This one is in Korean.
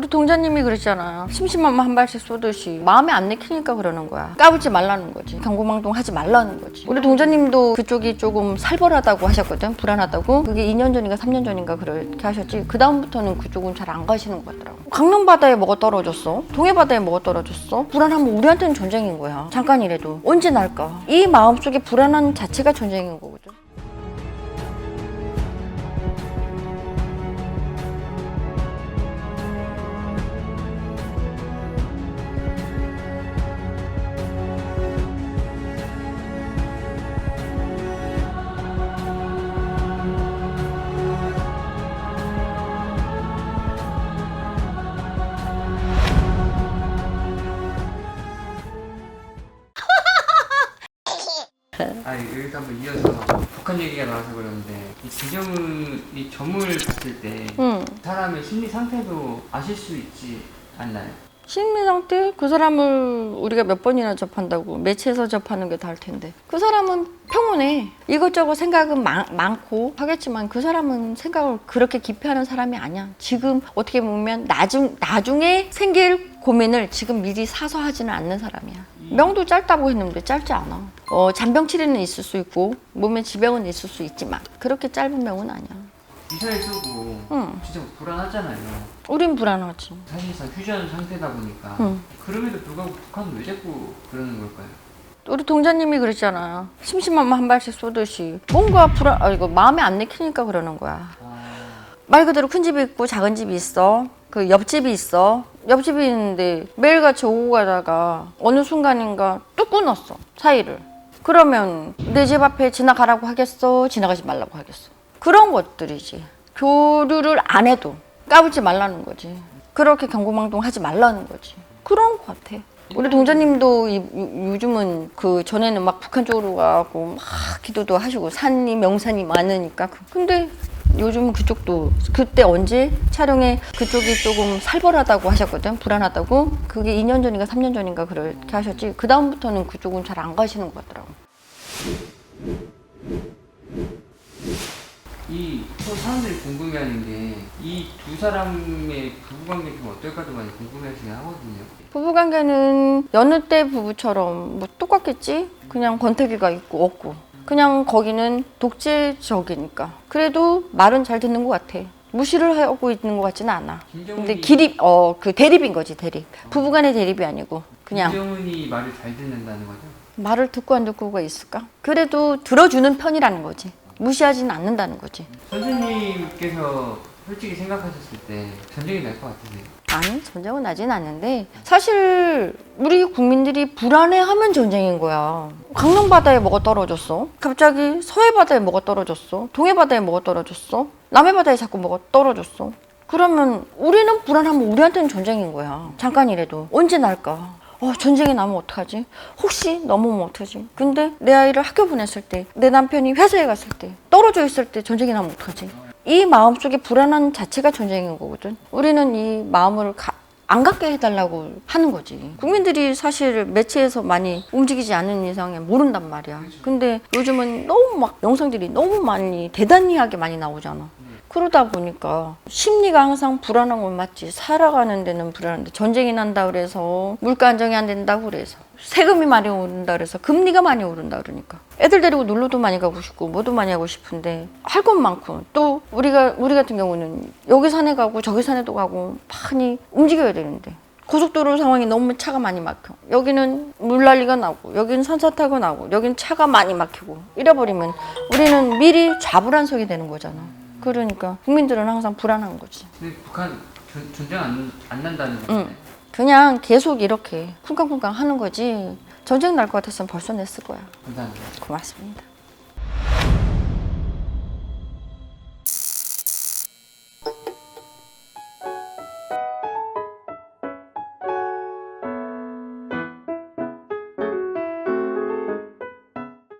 우리 동자님이 그랬잖아요. 심심하면 한 발씩 쏘듯이 마음에 안 내키니까 그러는 거야. 까불지 말라는 거지. 경고망동 하지 말라는 거지. 우리 동자님도 그쪽이 조금 살벌하다고 하셨거든. 불안하다고. 그게 2년 전인가 3년 전인가 그렇게 하셨지. 그 다음부터는 그쪽은 잘 안 가시는 것 같더라고. 강릉 바다에 뭐가 떨어졌어? 동해 바다에 뭐가 떨어졌어? 불안하면 우리한테는 전쟁인 거야. 잠깐이라도 언제 날까? 이 마음 속에 불안한 자체가 전쟁인 거거든. 아 여기서 한번 이어서 북한 얘기가 나와서 그러는데 이 지정은 이 점을 봤을 때 응. 사람의 심리 상태도 아실 수 있지 않나요? 심리 상태? 그 사람을 우리가 몇 번이나 접한다고 매체에서 접하는 게 다를 텐데. 그 사람은 평온해. 이것저것 생각은 많, 많고 하겠지만 그 사람은 생각을 그렇게 깊이 하는 사람이 아니야. 지금 어떻게 보면 나중 나중에 생길 고민을 지금 미리 사서 하지는 않는 사람이야. 명도 짧다고 했는데 짧지 않아. 어, 잔병 치레는 있을 수 있고 몸에 지병은 있을 수 있지만 그렇게 짧은 명은 아니야 미사일 쏘고 응. 진짜 불안하잖아요. 우린 불안하지 사실상 휴전 상태다 보니까 응. 그럼에도 불구하고 북한은 왜 자꾸 그러는 걸까요? 우리 동자님이 그랬잖아요. 심심하면 한 발씩 쏘듯이 뭔가 불안, 아 이거 마음에 안 내키니까 그러는 거야. 아, 말 그대로 큰 집이 있고 작은 집이 있어. 그 옆집이 있어. 옆집이 있는데 매일같이 오고 가다가 어느 순간인가 뚝 끊었어 사이를. 그러면 내 집 앞에 지나가라고 하겠어? 지나가지 말라고 하겠어? 그런 것들이지. 교류를 안 해도 까불지 말라는 거지. 그렇게 경고망동 하지 말라는 거지. 그런 것 같아. 우리 동자님도 이- 요- 요즘은 그 전에는 막 북한 쪽으로 가고 막 기도도 하시고 산이 명산이 많으니까 그- 근데 요즘은 그쪽도 그때 언제 촬영에 그쪽이 조금 살벌하다고 하셨거든 불안하다고 그게 2년 전인가 3년 전인가 그렇게 하셨지 그 다음부터는 그쪽은 잘 안 가시는 것 같더라고 이 또 사람들이 궁금해하는 게 이 두 사람의 부부관계 좀 어떨까도 많이 궁금해하시긴 하거든요. 부부관계는 여느 때 부부처럼 뭐 똑같겠지? 그냥 권태기가 있고 없고. 그냥 거기는 독재적이니까. 그래도 말은 잘 듣는 것 같아. 무시를 하고 있는 것 같지는 않아. 근데 김정은이 기립 어 그 대립인 거지 대립. 부부간의 대립이 아니고. 그냥. 김정은이 말을 잘 듣는다는 거죠. 말을 듣고 안 듣고가 있을까? 그래도 들어주는 편이라는 거지 무시하지는 않는다는 거지. 선생님께서 솔직히 생각하셨을 때 전쟁이 날 것 같으세요? 아니 전쟁은 나진 않는데 사실 우리 국민들이 불안해하면 전쟁인 거야. 강릉 바다에 뭐가 떨어졌어? 갑자기 서해 바다에 뭐가 떨어졌어? 동해 바다에 뭐가 떨어졌어? 남해 바다에 자꾸 뭐가 떨어졌어? 그러면 우리는 불안하면 우리한테는 전쟁인 거야. 잠깐이라도. 언제 날까 어, 전쟁이 나면 어떡하지? 혹시 넘어오면 어떡하지? 근데 내 아이를 학교 보냈을 때, 내 남편이 회사에 갔을 때, 떨어져 있을 때 전쟁이 나면 어떡하지? 이 마음 속에 불안한 자체가 전쟁인 거거든. 우리는 이 마음을 가- 안 갖게 해달라고 하는 거지. 국민들이 사실 매체에서 많이 움직이지 않는 이상에 모른단 말이야. 근데 요즘은 너무 막 영상들이 너무 많이 대단히하게 많이 나오잖아. 그러다 보니까 심리가 항상 불안한 건 맞지. 살아가는 데는 불안한데 전쟁이 난다 그래서 물가 안정이 안 된다고 그래서 세금이 많이 오른다 그래서 금리가 많이 오른다 그러니까 애들 데리고 놀러도 많이 가고 싶고 뭐도 많이 하고 싶은데 할 것 많고 또 우리가 우리 같은 경우는 여기 산에 가고 저기 산에도 가고 많이 움직여야 되는데 고속도로 상황이 너무 차가 많이 막혀. 여기는 물난리가 나고, 여기는 산사타가 나고, 여기는 차가 많이 막히고, 이래버리면 우리는 미리 좌불안석이 되는 거잖아. 그러니까 국민들은 항상 불안한 거지. 근데 북한 전, 전쟁 안, 안 난다는 거잖아요. 그냥 계속 이렇게 쿵쾅쿵쾅 하는 거지. 전쟁 날 것 같았으면 벌써 냈을 거야. 감사합니다. 고맙습니다.